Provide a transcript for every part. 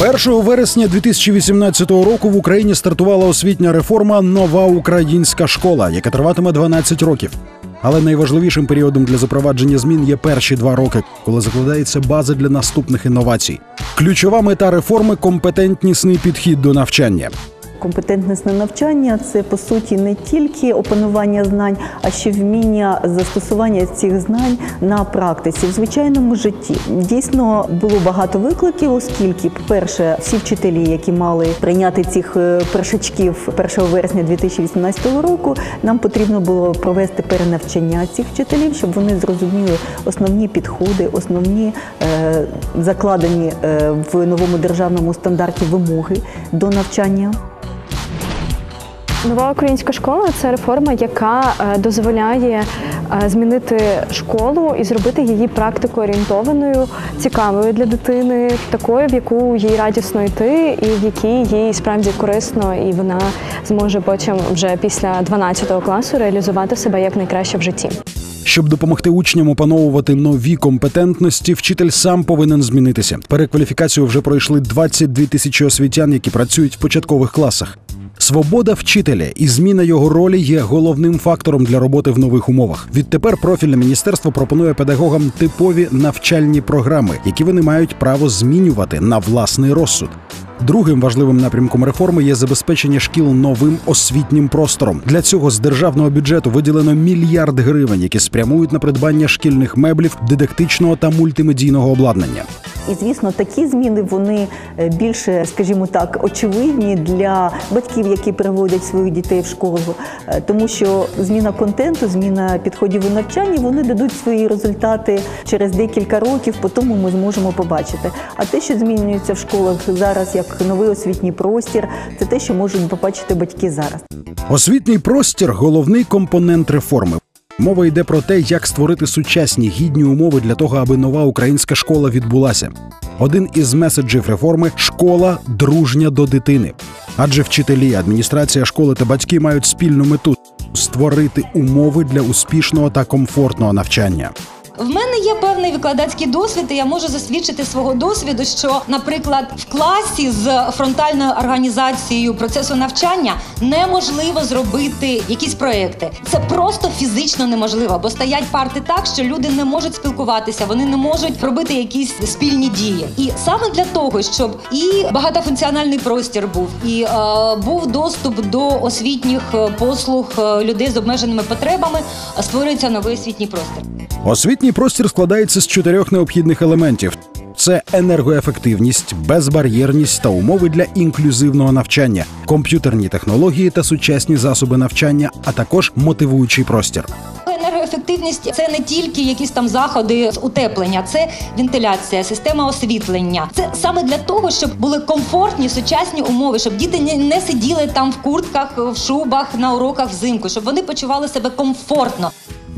1 вересня 2018 року в Україні стартувала освітня реформа Нова українська школа, яка триватиме 12 років. Але найважливішим періодом для запровадження змін є перші два роки, коли закладається база для наступних інновацій. Ключова мета реформи компетентнісний підхід до навчання. Компетентнісне навчання це по суті не тільки опанування знань, а ще вміння застосування цих знань на практиці в звичайному житті. Дійсно було багато викликів, оскільки, по-перше, всі вчителі, які мали прийняти цих е, першачків 1 вересня 2018 року, нам потрібно було провести перенавчання цих вчителів, щоб вони зрозуміли основні підходи, основні е, закладені е, в новому державному стандарті вимоги до навчання. Нова українська школа це реформа, яка е, дозволяє е, змінити школу і зробити її практико орієнтованою, цікавою для дитини, такою, в яку їй радісно йти, і в якій їй справді корисно, і вона зможе потім вже після 12 класу реалізувати себе як в житті. Щоб допомогти учням опановувати нові компетентності, вчитель сам повинен змінитися. Перекваліфікацію вже пройшли 22 тисячі освітян, які працюють в початкових класах. Свобода вчителя і зміна його ролі є головним фактором для роботи в нових умовах. Відтепер профільне міністерство пропонує педагогам типові навчальні програми, які вони мають право змінювати на власний розсуд. Другим важливим напрямком реформи є забезпечення шкіл новим освітнім простором. Для цього з державного бюджету виділено мільярд гривень, які спрямують на придбання шкільних меблів, дидактичного та мультимедійного обладнання. І звісно, такі зміни вони е, більше, скажімо так, очевидні для батьків, які приводять своїх дітей в школу, Е, тому що зміна контенту, зміна підходів у навчанні, вони дадуть свої результати через декілька років. по тому ми зможемо побачити. А те, що змінюється в школах зараз, як новий освітній простір, це те, що можуть побачити батьки зараз. Освітній простір головний компонент реформи. Мова йде про те, як створити сучасні гідні умови для того, аби нова українська школа відбулася. Один із меседжів реформи школа дружня до дитини. Адже вчителі, адміністрація школи та батьки мають спільну мету створити умови для успішного та комфортного навчання. В мене є певний викладацький досвід, і я можу засвідчити свого досвіду, що, наприклад, в класі з фронтальною організацією процесу навчання неможливо зробити якісь проекти. Це просто фізично неможливо, бо стоять парти так, що люди не можуть спілкуватися, вони не можуть робити якісь спільні дії. І саме для того, щоб і багатофункціональний простір був, і е, був доступ до освітніх е, послуг е, людей з обмеженими потребами, створюється новий освітній простір. Освітній простір складається з чотирьох необхідних елементів: це енергоефективність, безбар'єрність та умови для інклюзивного навчання, комп'ютерні технології та сучасні засоби навчання, а також мотивуючий простір. Енергоефективність це не тільки якісь там заходи з утеплення, це вентиляція, система освітлення. Це саме для того, щоб були комфортні сучасні умови, щоб діти не сиділи там в куртках, в шубах на уроках взимку, щоб вони почували себе комфортно.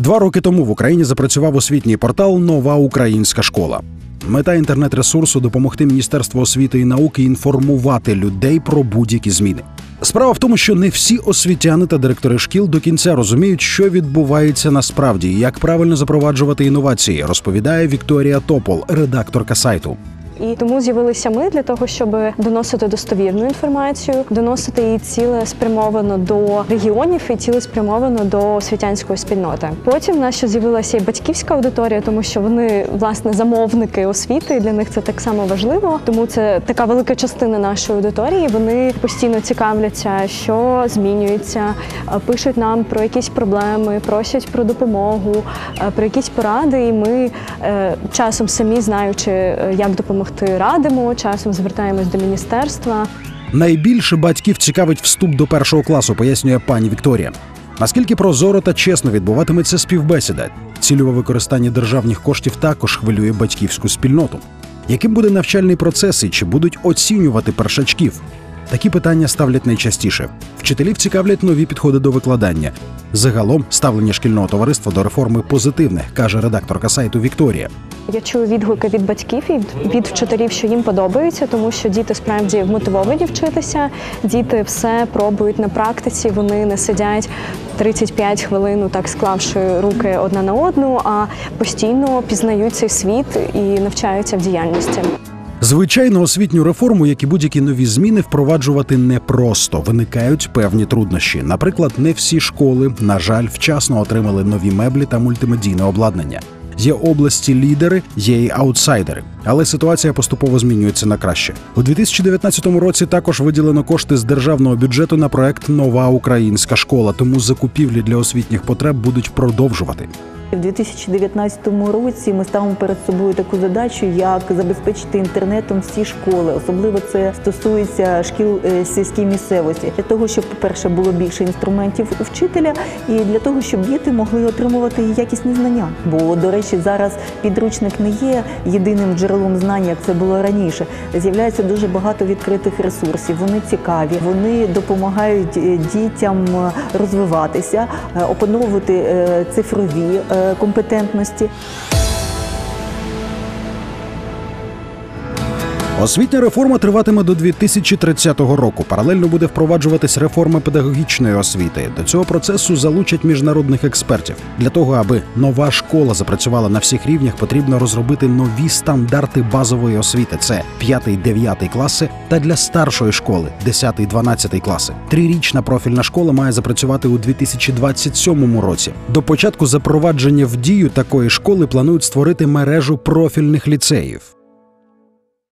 Два роки тому в Україні запрацював освітній портал Нова Українська школа. Мета інтернет-ресурсу допомогти Міністерству освіти і науки інформувати людей про будь-які зміни. Справа в тому, що не всі освітяни та директори шкіл до кінця розуміють, що відбувається насправді і як правильно запроваджувати інновації, розповідає Вікторія Топол, редакторка сайту. І тому з'явилися ми для того, щоб доносити достовірну інформацію, доносити її цілеспрямовано до регіонів і цілеспрямовано до освітянської спільноти. Потім в нас ще з'явилася і батьківська аудиторія, тому що вони власне замовники освіти. і Для них це так само важливо. Тому це така велика частина нашої аудиторії. Вони постійно цікавляться, що змінюється, е, пишуть нам про якісь проблеми, просять про допомогу, е, про якісь поради. І ми е, часом самі знаючи, як допомогти, радимо, часом звертаємось до міністерства. Найбільше батьків цікавить вступ до першого класу, пояснює пані Вікторія. Наскільки прозоро та чесно відбуватиметься співбесіда, цільове використання державних коштів також хвилює батьківську спільноту. Яким буде навчальний процес і чи будуть оцінювати першачків? Такі питання ставлять найчастіше. Вчителів цікавлять нові підходи до викладання. Загалом ставлення шкільного товариства до реформи позитивне, каже редакторка сайту Вікторія. Я чую відгуки від батьків і від- вчителів, що їм подобається, тому що діти справді вмотивовані вчитися. Діти все пробують на практиці. Вони не сидять 35 хвилин, так склавши руки одна на одну, а постійно пізнають цей світ і навчаються в діяльності. Звичайно, освітню реформу, як і будь-які нові зміни, впроваджувати непросто. Виникають певні труднощі. Наприклад, не всі школи, на жаль, вчасно отримали нові меблі та мультимедійне обладнання. Є області лідери, є й аутсайдери, але ситуація поступово змінюється на краще. У 2019 році також виділено кошти з державного бюджету на проект Нова українська школа, тому закупівлі для освітніх потреб будуть продовжувати. В 2019 році ми ставимо перед собою таку задачу, як забезпечити інтернетом всі школи. Особливо це стосується шкіл е, сільській місцевості, для того, щоб, по-перше, було більше інструментів у вчителя, і для того, щоб діти могли отримувати якісні знання. Бо, до речі, зараз підручник не є єдиним джерелом знань, як це було раніше. З'являється дуже багато відкритих ресурсів. Вони цікаві, вони допомагають е, дітям е, розвиватися, опановувати цифрові компетентності. Освітня реформа триватиме до 2030 року. Паралельно буде впроваджуватись реформа педагогічної освіти. До цього процесу залучать міжнародних експертів. Для того, аби нова школа запрацювала на всіх рівнях, потрібно розробити нові стандарти базової освіти. Це 5-9 класи, та для старшої школи 10-12 класи. Трирічна профільна школа має запрацювати у 2027 році. До початку запровадження в дію такої школи планують створити мережу профільних ліцеїв.